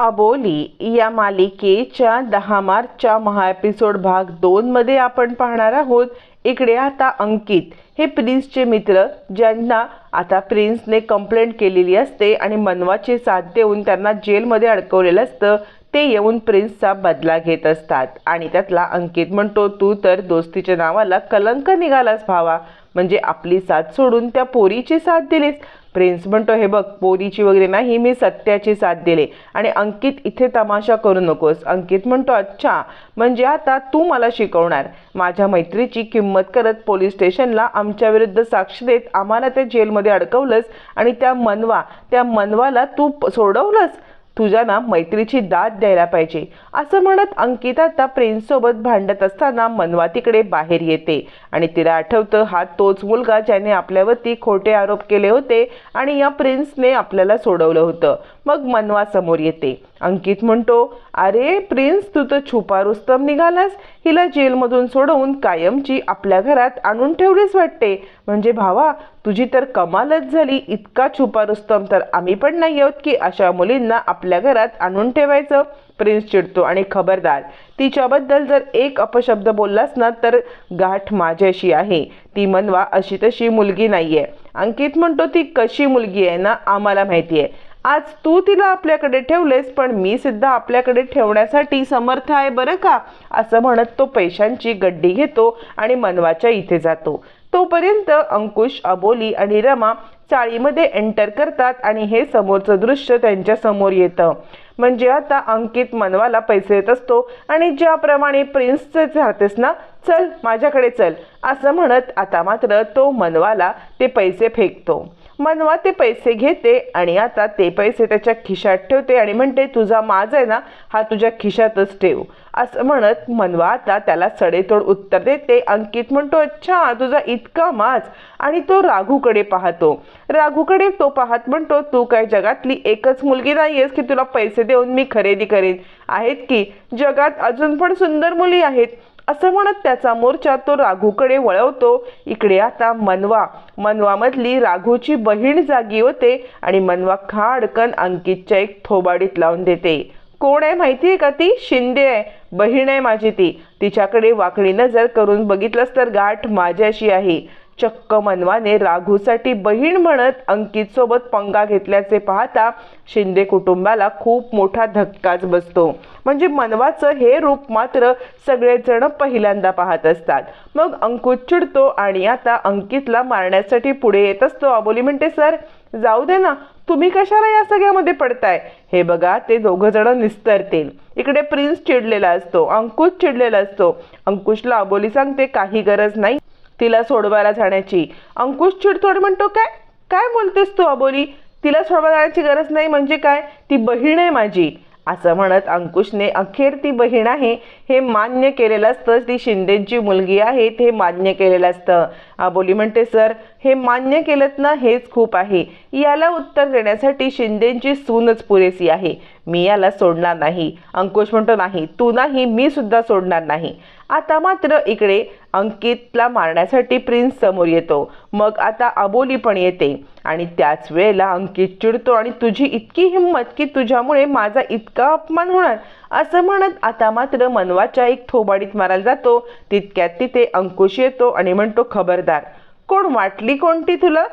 अबोली या मालिकेच्या दहा मार्चच्या महाएपिसोड भाग दोनमध्ये आपण पाहणार आहोत. इकडे आता अंकित. हे प्रिन्सचे मित्र ज्यांना आता प्रिन्सने कंप्लेंट केलेली असते आणि मनवाची साथ देऊन त्यांना जेलमध्ये अडकवलेलं असतं ते येऊन प्रिन्सचा बदला घेत असतात. आणि त्यातला अंकित म्हणतो तू तर दोस्तीच्या नावाला कलंक निघालास भावा. म्हणजे आपली साथ सोडून त्या पोरीची साथ दिलीस. प्रिन्स म्हणतो हे बघ पोरीची वगैरे नाही मी सत्याची साथ दिले. आणि अंकित इथे तमाशा करू नकोस. अंकित म्हणतो अच्छा म्हणजे आता तू मला शिकवणार. माझ्या मैत्रीची किंमत करत पोलीस स्टेशनला आमच्या विरुद्ध साक्ष देत आम्हाला त्या जेलमध्ये अडकवलंस आणि त्या मनवा त्या मनवाला तू सोडवलंस? तुझ्याना मैत्रीची दाद द्यायला पाहिजे. असं म्हणत अंकिता आता प्रिन्ससोबत भांडत असताना मनवा तिकडे बाहेर येते. आणि तिला आठवतं हा तोच मुलगा ज्याने आपल्यावरती खोटे आरोप केले होते आणि या प्रिन्सने आपल्याला सोडवलं होतं. मग मनवा समोर येते. अंकित म्हणतो अरे प्रिन्स तू तर छुपा रुस्तम निघालास. हिला जेलमधून सोडवून कायमची आपल्या घरात आणून ठेवलीच वाटते. म्हणजे भावा तुझी तर कमालच झाली. इतका छुपा रुस्तम तर आम्ही पण नाही आहोत की अशा मुलींना आपल्या घरात आणून ठेवायचं. प्रिन्स चिडतो आणि खबरदार तिच्याबद्दल जर एक अपशब्द बोललास ना तर गाठ माझ्याशी आहे. ती मनवा अशी तशी मुलगी नाहीये. अंकित म्हणतो ती कशी मुलगी आहे ना आम्हाला माहिती आहे आज तू तिला आपल्याकडे ठेवलेस पण मी सुद्धा आपल्याकडे ठेवण्यासाठी समर्थ आहे बरं का? असं म्हणत तो पैशांची गड्डी घेतो आणि मनवाच्या इथे जातो. तोपर्यंत अंकुश अबोली आणि रमा चाळीमध्ये एंटर करतात आणि हे समोरचं दृश्य त्यांच्यासमोर येतं. म्हणजे आता अंकित मनवाला पैसे देत असतो आणि ज्याप्रमाणे प्रिन्सचे राहतेस ना चल माझ्याकडे चल असं म्हणत आता मात्र तो मनवाला ते पैसे फेकतो. मनवा ते पैसे घेते आणि आता ते पैसे त्याच्या खिशात ठेवते आणि म्हणते तुझा माज आहे ना हा तुझ्या खिशातच ठेव. असं म्हणत मनवा आता त्याला सडेतोड उत्तर देते. अंकित म्हणतो अच्छा तुझा इतका माज. आणि तो राघूकडे पाहतो. राघूकडे तो पाहत म्हणतो तू काय जगातली एकच मुलगी नाहीयेस की तुला पैसे देऊन मी खरेदी करेन? आहेत की? जगात अजून पण सुंदर मुली आहेत. असं म्हणत त्याचा मोर्चा तो राघूकडे वळवतो. इकडे आता मनवा. मनवामधली राघूची बहीण जागी होते आणि मनवा खाडकन अंकितच्या एक थोबाडीत लावून देते. कोण आहे माहिती आहे का ती? शिंदे आहे. बहीण आहे माझी ती. तिच्याकडे वाकडी नजर करून बघितलंस तर गाठ माझ्याशी आहे. चक्क मनवाने राघूसाठी बहीण म्हणत अंकित सोबत पंगा घेतल्याचे पाहता शिंदे कुटुंबाला खूप मोठा धक्काच बसतो. म्हणजे मनवाचं हे रूप मात्र सगळेजण पहिल्यांदा पाहत असतात. मग अंकुश चिडतो आणि आता अंकितला मारण्यासाठी पुढे येत असतो. अबोली म्हणते सर जाऊ दे ना तुम्ही कशाला या सगळ्यामध्ये पडताय? हे बघा ते दोघं जण निस्तरतील. इकडे प्रिन्स चिडलेला असतो अंकुश चिडलेला असतो. अंकुशला अबोली सांगते काही गरज नाही तिला सोडवायला जाण्याची. अंकुश चिडतोड म्हणतो काय काय बोलतेस तू अबोली? तिला सोडवायला जाण्याची गरज नाही म्हणजे काय? ती बहीण आहे माझी. असं म्हणत अंकुशने अखेर ती बहीण आहे हे मान्य केलेलं असतं. ती शिंदेची मुलगी आहे ते मान्य केलेलं असतं. अबोली म्हणते सर हे मान्य केलं ना हेच खूप आहे. याला उत्तर देण्यासाठी शिंदेची सूनच पुरेसी आहे. मी याला सोडणार नाही. अंकुश म्हणतो नाही तू नाही मी सुद्धा सोडणार नाही. आता मात्र इकडे अंकितला मारण्यासाठी प्रिन्स समोर येतो. मग आता अबोली पण येते. आणि त्याच वेळेला अंकित चिडतो आणि तुझी इतकी हिंमत की तुझ्यामुळे माझा इतका अपमान होणार? असं म्हणत आता मात्र मनवाच्या एक थोबाडीत मारायला जातो. तितक्यात तिथे अंकुश येतो आणि म्हणतो खबरदार. कोण वाटली कोणती तुला?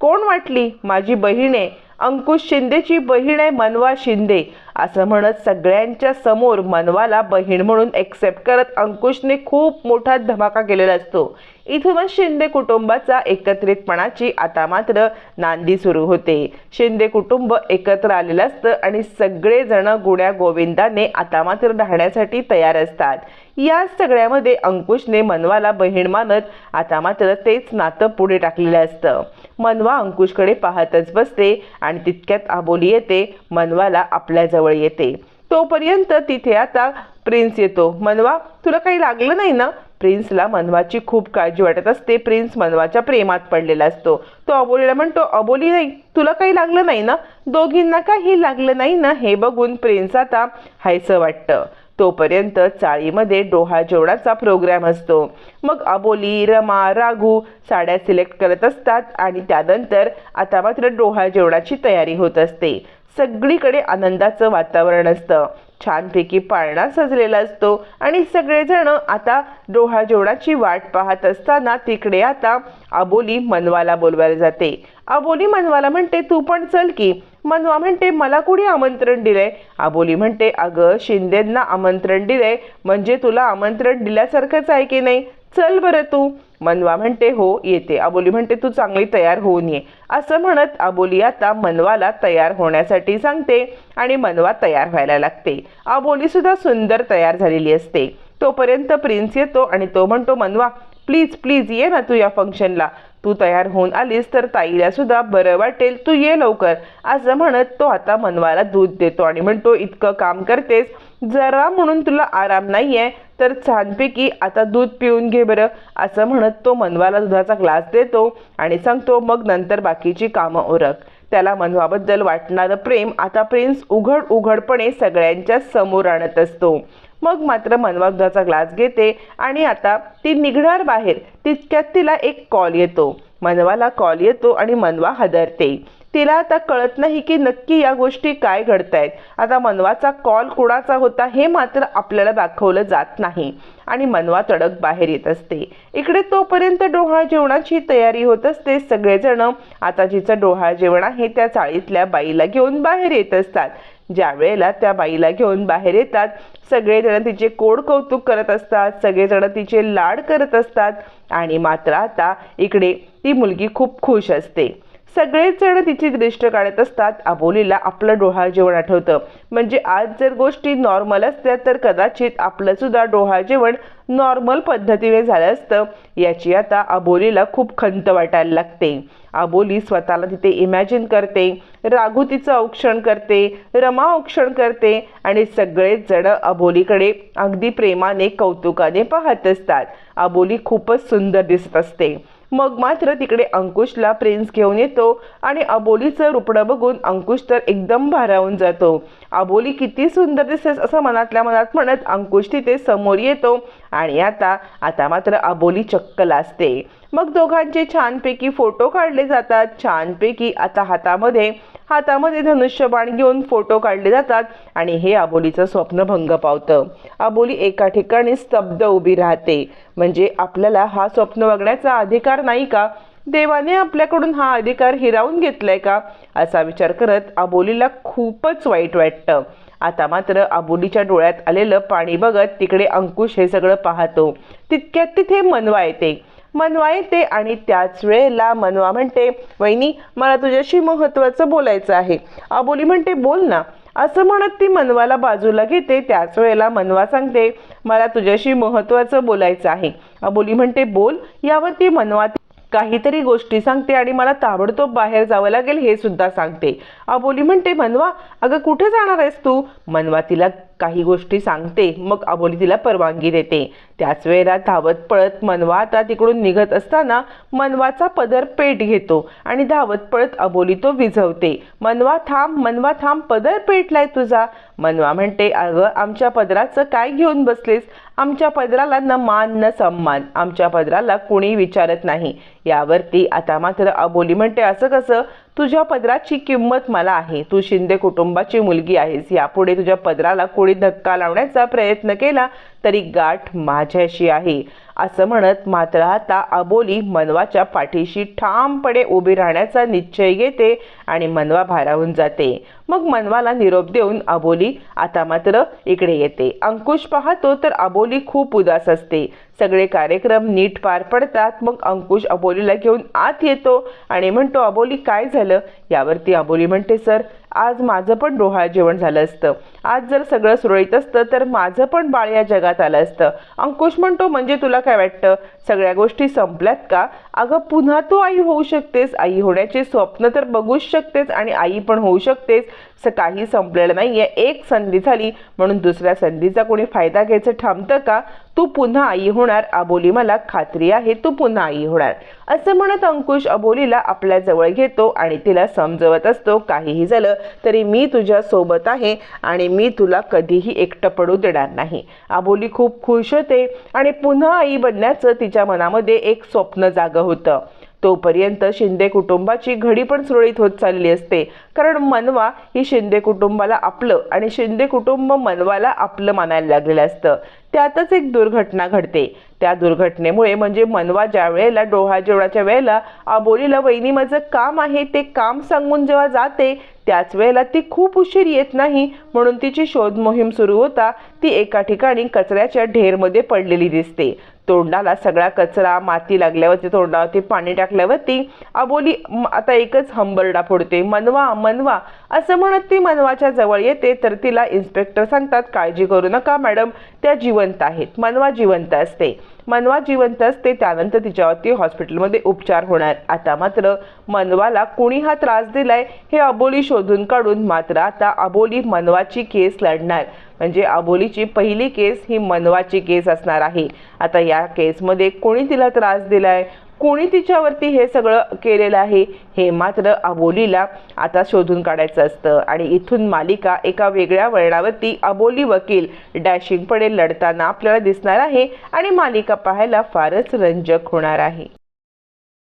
कोण वाटली? माझी बहीण आहे. अंकुश शिंदेची बहीण आहे मनवा शिंदे. असं म्हणत सगळ्यांच्या समोर मनवाला बहीण म्हणून एक्सेप्ट करत अंकुशने खूप मोठा धमाका केलेला असतो. इथूनच शिंदे कुटुंबाचा एकत्रितपणाची आता मात्र नांदी सुरू होते. शिंदे कुटुंब एकत्र आलेलं असतं आणि सगळेजण गुण्या गोविंदाने आता मात्र राहण्यासाठी तयार असतात. या सगळ्यामध्ये अंकुशने मनवाला बहीण मानत आता मात्र तेच नातं पुढे टाकलेलं असतं. मनवा अंकुशकडे पाहतच बसते आणि तितक्यात आबोली येते मनवाला आपल्याजवळ येते. तोपर्यंत तिथे आता प्रिन्स येतो. मनवा तुला काही लागलं नाही ना? प्रिन्सला मनवाची खूप काळजी वाटत असते. प्रिन्स मनवाच्या प्रेमात पडलेला असतो. तो अबोलीला म्हणतो अबोली नाही तुला काही लागलं नाही ना? दोघींना काही लागलं नाही ना? हे बघून प्रिन्स आता हायसं वाटतं. तोपर्यंत चाळीमध्ये डोहा जेवणाचा प्रोग्राम असतो. मग अबोली रमा राघू साड्या सिलेक्ट करत असतात आणि त्यानंतर आता मात्र डोहा जेवणाची तयारी होत असते. सगळीकडे आनंदाचं वातावरण असतं. छानपैकी पाळणा सजलेला असतो आणि सगळेजण आता डोहा जेवणाची वाट पाहत असताना तिकडे आता अबोली मनवाला बोलवायला जाते. अबोली मनवाला म्हणते तू पण चल की. मनवा म्हणते मला कुणी आमंत्रण दिलंय? आबोली म्हणते अगं शिंदेंना आमंत्रण दिलंय. म्हणजे तुला आमंत्रण दिल्यासारखंच आहे की नाही? चल बरं तू. मनवा म्हणते हो येते. आबोली म्हणते तू चांगली तयार होऊन ये. असं म्हणत आबोली आता मनवाला तयार होण्यासाठी सांगते आणि मनवा तयार व्हायला लागते. आबोली सुद्धा सुंदर तयार झालेली असते. तोपर्यंत प्रिन्स येतो आणि तो म्हणतो मनवा प्लीज प्लीज ये ना तू या फंक्शनला तू तयार होऊन आलीस तर ताईला सुद्धा बरं वाटेल. तू ये लवकर. असं म्हणत तो आता मनवाला दूध देतो आणि म्हणतो इतकं काम करतेस. जरा म्हणून तुला आराम नाही आहे तर छानपैकी आता दूध पिऊन घे बरं. असं म्हणत तो मनवाला दुधाचा ग्लास देतो आणि सांगतो मग नंतर बाकीची कामं ओरख त्याला मनवाबद्दल वाटणारं प्रेम आता प्रिन्स उघड उघडपणे सगळ्यांच्या समोर आणत असतो. मग मात्र मनवा दुधाचा ग्लास घेते आणि आता ती निघणार बाहेर तितक्यात तिला एक कॉल येतो. मनवाला कॉल येतो आणि मनवा हादरते. तिला आता कळत नाही की नक्की या गोष्टी काय घडत आहेत आता मनवाचा कॉल कुणाचा होता हे मात्र आपल्याला दाखवलं जात नाही. आणि मनवा तडक बाहेर येत असते. इकडे तोपर्यंत डोहाळ जेवणाची तयारी होत असते. सगळेजण आता जिचं डोहाळ जेवण आहे त्या चाळीतल्या बाईला घेऊन बाहेर येत असतात. ज्या वेळेला त्या बाईला घेऊन बाहेर येतात सगळेजण तिचे कोड कौतुक करत असतात सगळेजण तिचे लाड करत असतात आणि मात्र आता इकडे ती मुलगी खूप खुश असते. सगळेच जण तिची दृष्ट काढत असतात अबोलीला आपलं डोहाळ जेवण आठवतं. म्हणजे आज जर गोष्टी नॉर्मल असत्या तर कदाचित आपलं सुद्धा डोहाळ जेवण नॉर्मल पद्धतीने झालं असतं. याची आता आबोलीला खूप खंत वाटायला लागते. आबोली स्वतःला तिथे इमॅजिन करते राघू तिचं औक्षण करते रमा औक्षण करते आणि सगळेच जण अबोलीकडे अगदी प्रेमाने कौतुकाने पाहत असतात. आबोली खूपच सुंदर दिसत असते. मग मात्र तिकडे अंकुशला प्रिन्स घेऊन येतो आणि अबोलीचं रुपडं बघून अंकुश तर एकदम भारावून जातो. अबोली किती सुंदर दिसेस असं मनातल्या मनात म्हणत अंकुश तिथे समोर येतो आणि आता आता मात्र अबोली चक्क लाजते. मग दोघांचे छानपैकी फोटो काढले जातात. छानपैकी आता हातामध्ये हातामध्ये धनुष्यबाण घेऊन फोटो काढले जातात आणि हे आबोलीचं स्वप्न भंग पावतं. आबोली एका ठिकाणी स्तब्ध उभी राहते. म्हणजे आपल्याला हा स्वप्न बघण्याचा अधिकार नाही का? देवाने आपल्याकडून हा अधिकार हिरावून घेतलाय का? असा विचार करत आबोलीला खूपच वाईट वाटतं. आता मात्र आबोलीच्या डोळ्यात आलेलं पाणी बघत तिकडे अंकुश हे सगळं पाहतो. तितक्यात तिथे मनवा येते. मनवा येते आणि त्याच वेळेला मनवा म्हणते वहिनी मला तुझ्याशी महत्त्वाचं बोलायचं आहे. अबोली म्हणते बोल ना. असं म्हणत ती मनवाला बाजूला घेते त्याच वेळेला मनवा सांगते मला तुझ्याशी महत्त्वाचं बोलायचं आहे. अबोली म्हणते बोल. यावर ती मनवा काहीतरी गोष्टी सांगते आणि मला ताबडतोब बाहेर जावं लागेल हे सुद्धा सांगते. अबोली म्हणते मनवा अगं कुठे जाणार आहेस तू? मनवा तिला काही गोष्टी सांगते मग अबोली तिला परवानगी देते. त्याच वेळेला धावत पळत मनवा आता तिकडून निघत असताना मनवाचा पदर पेट घेतो आणि धावत पळत अबोली तो विझवते. मनवा थांब मनवा थांब पदर पेटलाय तुझा. मनवा म्हणते अगं आमच्या पदराचं काय घेऊन बसलेस? आमच्या पदराला न मान न सम्मान. आमच्या पदराला कुणी विचारत नाही. यावरती आता मात्र अबोली म्हणते असं कसं? तुझ्या पदराची किंमत मला आहे. तू शिंदे कुटुंबाची मुलगी आहेस. यापुढे तुझ्या पदराला कोणी धक्का लावण्याचा प्रयत्न केला तरी गाठ माझ्याशी आहे. असं म्हणत मात्र आता अबोली मनवाच्या पाठीशी ठामपणे उभी राहण्याचा निश्चय घेते आणि मनवा भारावून जाते. मग मनवाला निरोप देऊन अबोली आता मात्र इकडे येते. अंकुश पाहतो तर अबोली खूप उदास असते. सगळे कार्यक्रम नीट पार पडतात. मग अंकुश अबोलीला घेऊन आत येतो आणि म्हणतो अबोली काय झालं? यावरती अबोली म्हणते सर आज माझं पण डोहाळ जेवण झालं असतं. आज जर सगळं सुरळीत असतं तर माझं पण बाळ या जगात आलं असतं. अंकुश म्हणतो म्हणजे तुला काय वाटतं? सगळ्या गोष्टी संपल्यात का? अगं पुन्हा तू आई होऊ शकतेस. आई होण्याचे स्वप्न तर बघूच शकतेस आणि आई पण होऊ शकतेस. असं काही संपलेलं नाही आहे एक संधी झाली म्हणून दुसऱ्या संधीचा कोणी फायदा घ्यायचं थांबतं का? तू पुन्हा आई होणार अबोली मला खात्री आहे तू पुन्हा आई होणार. असं म्हणत अंकुश अबोलीला आपल्या जवळ घेतो आणि तिला समजवत असतो काहीही झालं तरी मी तुझ्या सोबत आहे आणि मी तुला कधीही एकटं पडू देणार नाही. अबोली खूप खुश होते आणि पुन्हा आई बनण्याचं तिच्या मनामध्ये एक स्वप्न जागं होतं. तोपर्यंत शिंदे कुटुंबाची घडी पण सुरळीत होत चालली असते. कारण मनवा ही शिंदे कुटुंबाला आपलं आणि शिंदे कुटुंब मनवाला आपलं मानायला लागलेलं असतं. त्यातच एक दुर्घटना घडते. त्या दुर्घटनेमुळे म्हणजे मनवा ज्या वेळेला डोहा जेवणाच्या वेळेला आबोलीला वहिनी माझं काम आहे ते काम सांगून जेव्हा जाते त्याच वेळेला ती खूप उशीर येत नाही म्हणून तिची शोध मोहीम सुरू होता. ती एका ठिकाणी कचऱ्याच्या ढेरमध्ये पडलेली दिसते. तोंडाला सगळा कचरा माती लागल्यावरती तोंडावरती पाणी टाकल्यावरती अबोली आता एकच हंबरडा फोडते मनवा मनवा असं म्हणत ती मनवाच्या जवळ येते तर तिला इन्स्पेक्टर सांगतात काळजी करू नका मॅडम त्या जिवंत आहेत. मनवा जिवंत असते. मनवा जिवंत असते त्यानंतर तिच्यावरती हॉस्पिटलमध्ये उपचार होणार. आता मात्र मनवाला कुणी हा त्रास दिलाय हे अबोली शोधून काढून मात्र आता अबोली मनवाची केस लढणार. म्हणजे अबोलीची पहिली केस ही मनवाची केस असणार आहे. आता या केसमध्ये कोणी तिला त्रास दिलाय? कोणी तिच्यावरती हे सगळं केलेलं आहे? हे मात्र अबोलीला आता शोधून काढायचं असतं. आणि इथून मालिका एका वेगळ्या वळणावरती अबोली वकील डॅशिंगपणे लढताना आपल्याला दिसणार आहे आणि मालिका पाहायला फारच रंजक होणार आहे.